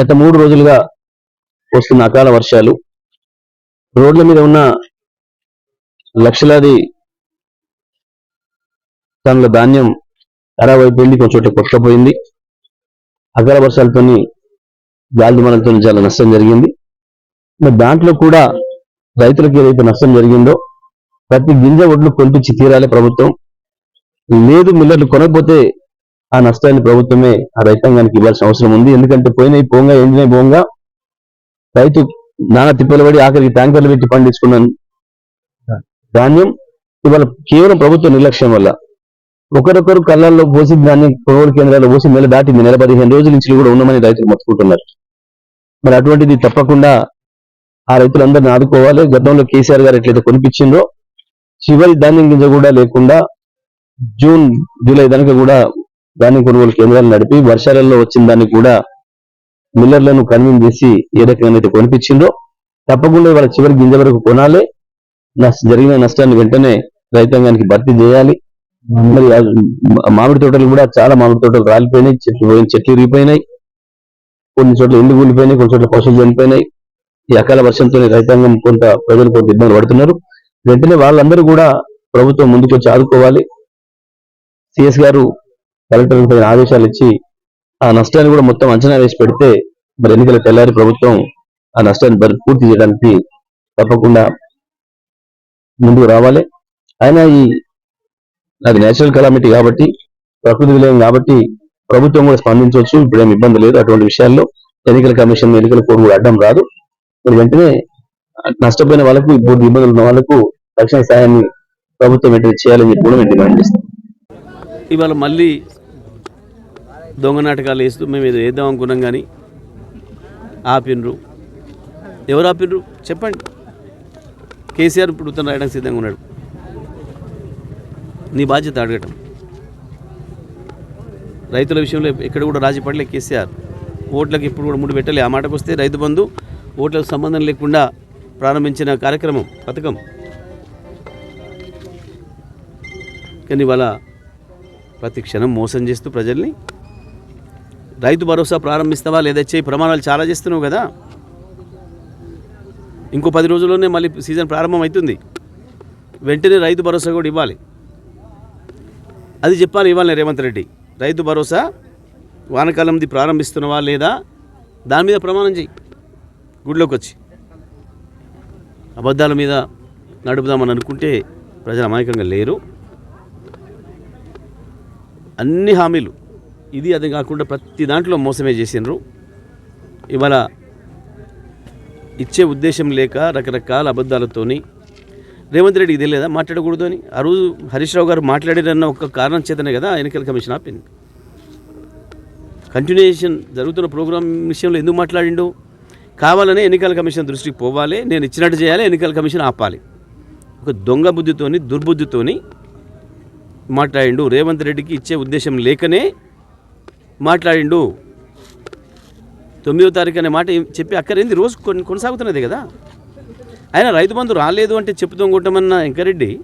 గత మూడు రోజులుగా వస్తున్న అకాల వర్షాలు రోడ్ల మీద ఉన్న లక్షలాది తనల ధాన్యం ఖరాబ్ అయిపోయింది కొంచెం చోట కొట్టుకపోయింది. అకాల వర్షాలతోని గాలి చాలా నష్టం జరిగింది. మరి దాంట్లో కూడా రైతులకు ఏదైతే నష్టం జరిగిందో ప్రతి గింజ ఒడ్లు కొనిపించి తీరాలి ప్రభుత్వం. లేదు మిల్లర్లు కొనకపోతే ఆ నష్టాన్ని ప్రభుత్వమే ఆ రైతాంగానికి ఇవ్వాల్సిన అవసరం ఉంది. ఎందుకంటే పోయినాయి పోంగా ఎండినాయి పోంగా రైతు నానా తిప్పలు పడి ఆఖరికి ట్యాంకర్లు పెట్టి పండించుకున్నాను ధాన్యం ఇవాళ కేవలం ప్రభుత్వ నిర్లక్ష్యం వల్ల ఒకరొకరు కళ్ళల్లో పోసి దాన్ని కొనుగోలు కేంద్రాల్లో పోసి నెల దాటింది. నెల పదిహేను రోజుల నుంచి కూడా ఉన్నామని రైతులు మొత్తుకుంటున్నారు. మరి అటువంటిది తప్పకుండా ఆ రైతులందరిని ఆదుకోవాలి. గతంలో కేసీఆర్ గారు ఎట్లయితే కొనిపించిందో చివరి ధాన్యం గింజ కూడా లేకుండా జూన్ జూలై దానికి కూడా దాన్ని కొనుగోలు కేంద్రాలు నడిపి వర్షాలలో వచ్చిన దాన్ని కూడా మిల్లర్లను కన్విన్స్ చేసి ఏ రకంగానైతే కొనిపించిందో తప్పకుండా వాళ్ళ చివరి గింజ వరకు కొనాలి. నష్ట- జరిగిన నష్టాన్ని వెంటనే రైతాంగానికి భర్తీ చేయాలి. మరి మామిడి తోటలు కూడా చాలా మామిడి తోటలు రాలిపోయినాయి చెట్లు పోయిన చెట్లు విరిగిపోయినాయి. కొన్ని చోట్ల ఎండు కూలిపోయినాయి కొన్ని చోట్ల పశువులు చనిపోయినాయి. ఈ అకాల వర్షంతో రైతాంగం కొంత ప్రజలు కొంత ఇబ్బంది పడుతున్నారు. వెంటనే వాళ్ళందరూ కూడా ప్రభుత్వం ముందుకు వచ్చి ఆదుకోవాలి. సిఎస్ గారు కలెక్టర్ పైన ఆదేశాలు ఇచ్చి ఆ నష్టాన్ని కూడా మొత్తం అంచనా వేసి పెడితే మరి ఎన్నికల తెల్లారి ప్రభుత్వం ఆ నష్టాన్ని పూర్తి చేయడానికి తప్పకుండా ముందుకు రావాలి. అయినా ఈ అది నేచురల్ కలామిటీ కాబట్టి ప్రకృతి విలయం కాబట్టి ప్రభుత్వం కూడా స్పందించవచ్చు. ఇప్పుడు ఏమి ఇబ్బంది లేదు అటువంటి విషయాల్లో. ఎన్నికల కమిషన్ ఎన్నికల కోడ్ కూడా అడ్డం రాదు. మరి వెంటనే నష్టపోయిన వాళ్ళకు ఇప్పుడు ఇబ్బందులు ఉన్న వాళ్ళకు తక్షణ సాయాన్ని ప్రభుత్వం వెంటనే చేయాలని చెప్పి కూడా మేము డిమాండ్ చేస్తాం. ఇవాళ మళ్ళీ దొంగ నాటకాలు వేస్తూ మేము ఏదో వేద్దాం అనుకున్నాం కానీ ఆపినరు ఎవరు ఆపినరు చెప్పండి. కేసీఆర్ ఇప్పుడు ఉత్తరం రాయడానికి సిద్ధంగా ఉన్నాడు. నీ బాధ్యత అడగటం. రైతుల విషయంలో ఎక్కడ కూడా రాజీ పడలే కేసీఆర్. ఓట్లకు ఇప్పుడు కూడా ముడి పెట్టలే. ఆ మాటకు వస్తే రైతు బంధు ఓట్లకు సంబంధం లేకుండా ప్రారంభించిన కార్యక్రమం పథకం. కానీ ఇవాళ ప్రతి క్షణం మోసం చేస్తూ ప్రజల్ని రైతు భరోసా ప్రారంభిస్తావా లేదా చేయి? ప్రమాణాలు చాలా చేస్తున్నావు కదా. ఇంకో పది రోజుల్లోనే మళ్ళీ సీజన్ ప్రారంభం అవుతుంది వెంటనే రైతు భరోసా కూడా ఇవ్వాలి. అది చెప్పాలి ఇవ్వాలి రేవంత్ రెడ్డి. రైతు భరోసా వానకాలంది ప్రారంభిస్తున్నావా లేదా? దాని మీద ప్రమాణం చేయి గుడిలోకి వచ్చి అబద్ధాల మీద నడుపుదామని అనుకుంటే ప్రజలు అమాయకంగా లేరు. అన్ని హామీలు ఇది అది కాకుండా ప్రతి దాంట్లో మోసమే చేసిండ్రు. ఇవాళ ఇచ్చే ఉద్దేశం లేక రకరకాల అబద్ధాలతోని రేవంత్ రెడ్డికి తెలియదా మాట్లాడకూడదు అని? ఆ రోజు హరీష్ రావు గారు మాట్లాడారన్న ఒక కారణం చేతనే కదా ఎన్నికల కమిషన్ ఆపింది. కంటిన్యూషన్ జరుగుతున్న ప్రోగ్రాం విషయంలో ఎందుకు మాట్లాడిండు? కావాలనే ఎన్నికల కమిషన్ దృష్టికి పోవాలి నేను ఇచ్చినట్టు చేయాలి ఎన్నికల కమిషన్ ఆపాలి. ఒక దొంగ బుద్ధితోని దుర్బుద్ధితోని మాట్లాడిండు. రేవంత్ రెడ్డికి ఇచ్చే ఉద్దేశం లేకనే మాట్లాడిండు. తొమ్మిదో తారీఖు అనే మాట చెప్పి అక్కరేంది రోజు కొన్- కొనసాగుతున్నది కదా. ఆయన రైతు బంధు రాలేదు అంటే చెప్తూ కొట్టమన్న వెంకరెడ్డి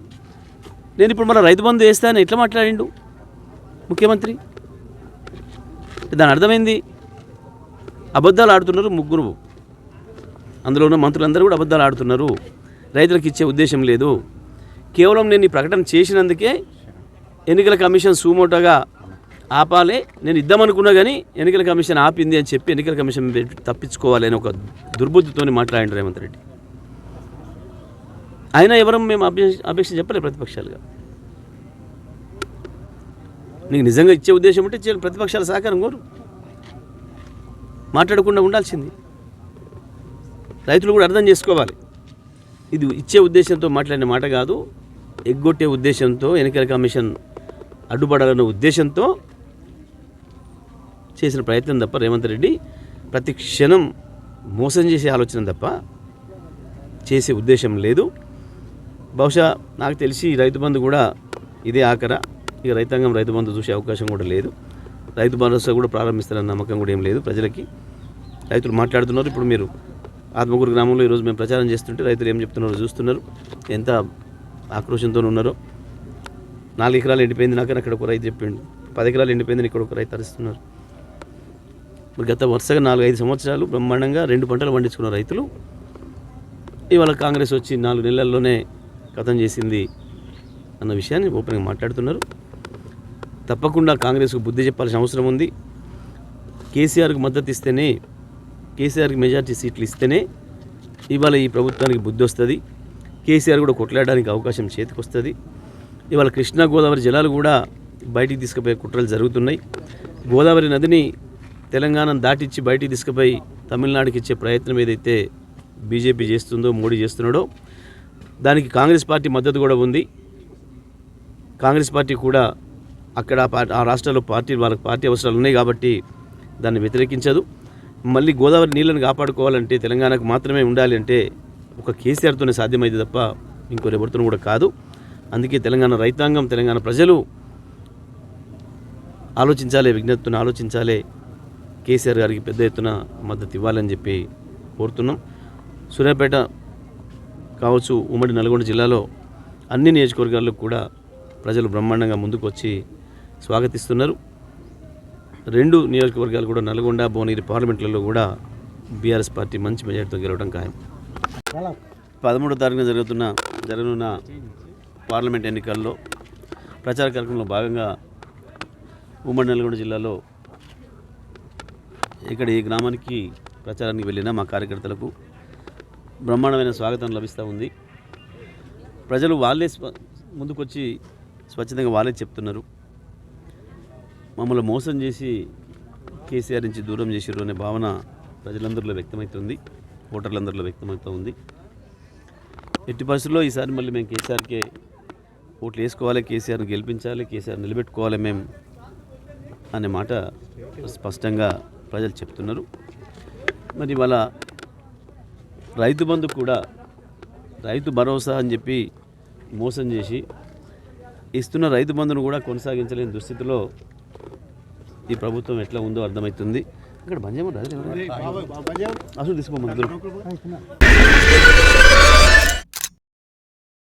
నేను ఇప్పుడు మన రైతు బంధు వేస్తానని ఎట్లా మాట్లాడిండు? ముఖ్యమంత్రి? దాని అర్థమైంది? అబద్ధాలు ఆడుతున్నారు ముగ్గురు. అందులో ఉన్న మంత్రులందరూ కూడా అబద్ధాలు ఆడుతున్నారు. రైతులకు ఇచ్చే ఉద్దేశం లేదు. కేవలం నేను ఈ ప్రకటన చేసినందుకే ఎన్నికల కమిషన్ సూమోటోగా ఆపాలి. నేను ఇద్దామనుకున్నా కానీ ఎన్నికల కమిషన్ ఆపింది అని చెప్పి ఎన్నికల కమిషన్ పెట్టి తప్పించుకోవాలి అని ఒక దుర్బుద్ధితో మాట్లాడిండు రేవంత్ రెడ్డి. అయినా ఎవరం మేము అపేక్ష చెప్పలే ప్రతిపక్షాలుగా. నీకు నిజంగా ఇచ్చే ఉద్దేశం ఉంటే చేయాలి ప్రతిపక్షాల సహకారం కోరు. మాట్లాడకుండా ఉండాల్సింది. రైతులు కూడా అర్థం చేసుకోవాలి. ఇది ఇచ్చే ఉద్దేశంతో మాట్లాడిన మాట కాదు ఎగ్గొట్టే ఉద్దేశంతో ఎన్నికల కమిషన్ అడ్డుపడాలన్న ఉద్దేశంతో చేసిన ప్రయత్నం తప్ప రేవంత్ రెడ్డి ప్రతి క్షణం మోసం చేసే ఆలోచన తప్ప చేసే ఉద్దేశం లేదు. బహుశా నాకు తెలిసి రైతు బంధు కూడా ఇదే ఆఖర ఇక రైతాంగం రైతు బంధు చూసే అవకాశం కూడా లేదు. రైతు భరోసా కూడా ప్రారంభిస్తారన్న నమ్మకం కూడా ఏం లేదు ప్రజలకి. రైతులు మాట్లాడుతున్నారు. ఇప్పుడు మీరు ఆత్మకూరు గ్రామంలో ఈరోజు మేము ప్రచారం చేస్తుంటే రైతులు ఏం చెప్తున్నారో చూస్తున్నారు. ఎంత ఆక్రోషంతో ఉన్నారో. నాలుగు ఎకరాలు ఎండిపోయింది నాకని అక్కడ ఒక రైతు చెప్పిండు. పది ఎకరాలు ఎండిపోయిందని ఇక్కడ ఒక రైతు అరుస్తున్నారు మరి గత వరుసగా నాలుగు ఐదు సంవత్సరాలు బ్రహ్మాండంగా రెండు పంటలు పండించుకున్న రైతులు ఇవాళ కాంగ్రెస్ వచ్చి నాలుగు నెలల్లోనే కథం చేసింది అన్న విషయాన్ని ఓపెన్గా మాట్లాడుతున్నారు. తప్పకుండా కాంగ్రెస్కు బుద్ధి చెప్పాల్సిన అవసరం ఉంది. కేసీఆర్కు మద్దతు ఇస్తేనే కేసీఆర్కి మెజార్టీ సీట్లు ఇస్తేనే ఇవాళ ఈ ప్రభుత్వానికి బుద్ధి వస్తుంది. కేసీఆర్ కూడా కొట్లాడడానికి అవకాశం చేతికి వస్తుంది ఇవాళ కృష్ణా గోదావరి జలాలు కూడా బయటికి తీసుకుపోయే కుట్రలు జరుగుతున్నాయి. గోదావరి నదిని తెలంగాణను దాటిచ్చి బయటికి తీసుకుపోయి తమిళనాడుకి ఇచ్చే ప్రయత్నం ఏదైతే బీజేపీ చేస్తుందో మోడీ చేస్తున్నాడో దానికి కాంగ్రెస్ పార్టీ మద్దతు కూడా ఉంది. కాంగ్రెస్ పార్టీ కూడా అక్కడ ఆ రాష్ట్రాల్లో పార్టీ వాళ్ళకి పార్టీ అవసరాలు ఉన్నాయి కాబట్టి దాన్ని వ్యతిరేకించదు. మళ్ళీ గోదావరి నీళ్ళని కాపాడుకోవాలంటే తెలంగాణకు మాత్రమే ఉండాలి అంటే ఒక కేసీఆర్తోనే సాధ్యమైంది తప్ప ఇంకో ఇంకొరెవరితో కూడా కాదు. అందుకే తెలంగాణ రైతాంగం తెలంగాణ ప్రజలు ఆలోచించాలి విజ్ఞప్తిని ఆలోచించాలి. కేసీఆర్ గారికి పెద్ద ఎత్తున మద్దతు ఇవ్వాలని చెప్పి కోరుతున్నాం. సూర్యాపేట కావచ్చు ఉమ్మడి నల్గొండ జిల్లాలో అన్ని నియోజకవర్గాల్లో కూడా ప్రజలు బ్రహ్మాండంగా ముందుకు వచ్చి స్వాగతిస్తున్నారు. రెండు నియోజకవర్గాలు కూడా నల్గొండ భువనగిరి పార్లమెంట్లలో కూడా బీఆర్ఎస్ పార్టీ మంచి మెజార్టీతో గెలవడం ఖాయం. పదమూడో తారీఖున జరుగుతున్న జరగనున్న పార్లమెంట్ ఎన్నికల్లో ప్రచార కార్యక్రమంలో భాగంగా ఉమ్మడి నల్గొండ జిల్లాలో ఇక్కడ ఈ గ్రామానికి ప్రచారానికి వెళ్ళిన మా కార్యకర్తలకు బ్రహ్మాండమైన స్వాగతం లభిస్తూ ఉంది. ప్రజలు వాళ్ళే ముందుకొచ్చి స్వచ్ఛందంగా వాళ్ళే చెప్తున్నారు. మమ్మల్ని మోసం చేసి కేసీఆర్ నుంచి దూరం చేశారు అనే భావన ప్రజలందరిలో వ్యక్తమవుతుంది. ఓటర్లందరిలో వ్యక్తమవుతూ ఉంది. ఎట్టి పరిస్థితుల్లో ఈసారి మళ్ళీ మేము కేసీఆర్కే ఓట్లు వేసుకోవాలి కేసీఆర్ని గెలిపించాలి కేసీఆర్ నిలబెట్టుకోవాలి మేము అనే మాట స్పష్టంగా ప్రజలు చెప్తున్నారు. మరి ఇవాళ రైతు బంధు కూడా రైతు భరోసా అని చెప్పి మోసం చేసి ఇస్తున్న రైతు బంధును కూడా కొనసాగించలేని దుస్థితిలో ఈ ప్రభుత్వం ఎట్లా ఉందో అర్థమవుతుంది. ఇక్కడ బంజామా అసలు తీసుకో